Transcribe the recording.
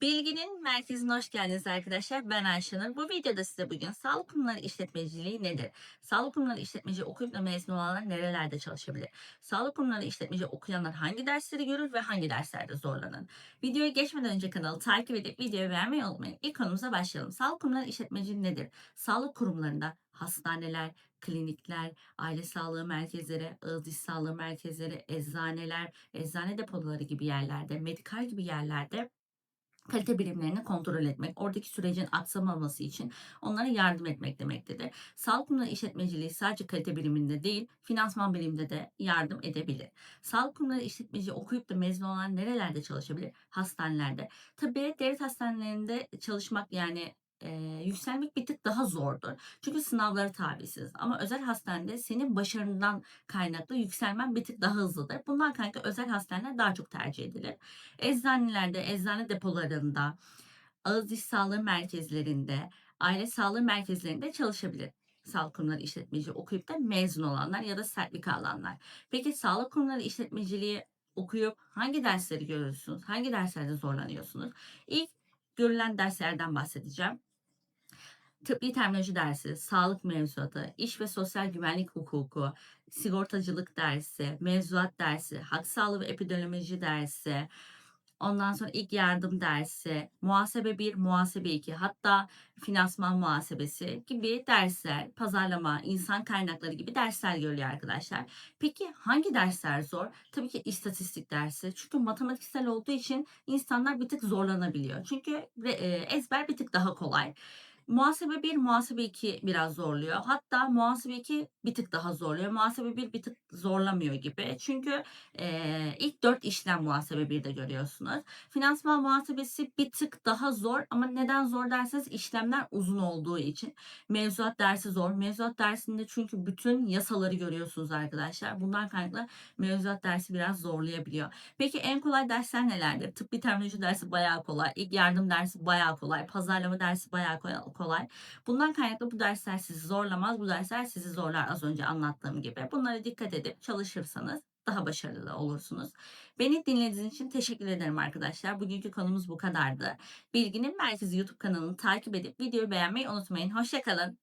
Bilginin merkezine hoş geldiniz arkadaşlar. Ben Ayşenur. Bu videoda size bugün sağlık kurumları işletmeciliği nedir? Sağlık kurumları işletmeci okuyup da mezun olanlar nerelerde çalışabilir? Sağlık kurumları işletmeci okuyanlar hangi dersleri görür ve hangi derslerde zorlanır? Videoya geçmeden önce kanalı takip edip videoyu beğenmeyi unutmayın. İlk konumuza başlayalım. Sağlık kurumları işletmeciliği nedir? Sağlık kurumlarında hastaneler, klinikler, aile sağlığı merkezleri, ağız diş sağlığı merkezleri, eczaneler, eczane depoları gibi yerlerde, medikal gibi yerlerde kalite birimlerini kontrol etmek, oradaki sürecin aksamaması için onlara yardım etmek demektedir. Sağlık kurumları işletmeciliği sadece kalite biriminde değil, finansman biriminde de yardım edebilir. Sağlık kurumları işletmeci okuyup da mezun olan nerelerde çalışabilir? Hastanelerde. Tabii devlet hastanelerinde çalışmak yani e, yükselmek bir tık daha zordur. Çünkü sınavlara tabisiz. Ama özel hastanede senin başarından kaynaklı yükselmen bir tık daha hızlıdır. Bundan kaynaklı özel hastaneler daha çok tercih edilir. Eczanelerde, eczane depolarında, ağız diş sağlığı merkezlerinde, aile sağlığı merkezlerinde çalışabilir. Sağlık kurumları işletmeci okuyup da mezun olanlar ya da sertifika alanlar. Peki sağlık kurumları işletmeciliği okuyup hangi dersleri görüyorsunuz? Hangi derslerde zorlanıyorsunuz? İlk görülen derslerden bahsedeceğim. Tıbbi terminoloji dersi, sağlık mevzuatı, iş ve sosyal güvenlik hukuku, sigortacılık dersi, mevzuat dersi, hak sağlığı ve epidemioloji dersi, ondan sonra ilk yardım dersi, muhasebe 1, muhasebe 2, hatta finansman muhasebesi gibi dersler, pazarlama, insan kaynakları gibi dersler görülüyor arkadaşlar. Peki hangi dersler zor? Tabii ki istatistik dersi. Çünkü matematiksel olduğu için insanlar bir tık zorlanabiliyor. Çünkü e, ezber bir tık daha kolay. Muhasebe 1, muhasebe 2 biraz zorluyor. Hatta muhasebe 2 bir tık daha zorluyor. Muhasebe 1 bir tık zorlamıyor gibi. Çünkü eee, ilk 4 işlem muhasebe 1'de görüyorsunuz. Finansman muhasebesi bir tık daha zor ama neden zor derseniz işlemler uzun olduğu için. Mevzuat dersi zor. Mevzuat dersinde çünkü bütün yasaları görüyorsunuz arkadaşlar. Bundan kaynaklı mevzuat dersi biraz zorlayabiliyor. Peki en kolay dersler nelerdir? Tıbbi terminoloji dersi bayağı kolay. İlk yardım dersi bayağı kolay. Pazarlama dersi bayağı kolay kolay. Bundan kaynaklı bu dersler sizi zorlamaz. Bu dersler sizi zorlar az önce anlattığım gibi. Bunlara dikkat edip çalışırsanız daha başarılı olursunuz. Beni dinlediğiniz için teşekkür ederim arkadaşlar. Bugünkü konumuz bu kadardı. Bilginin Merkezi YouTube kanalını takip edip videoyu beğenmeyi unutmayın. Hoşçakalın.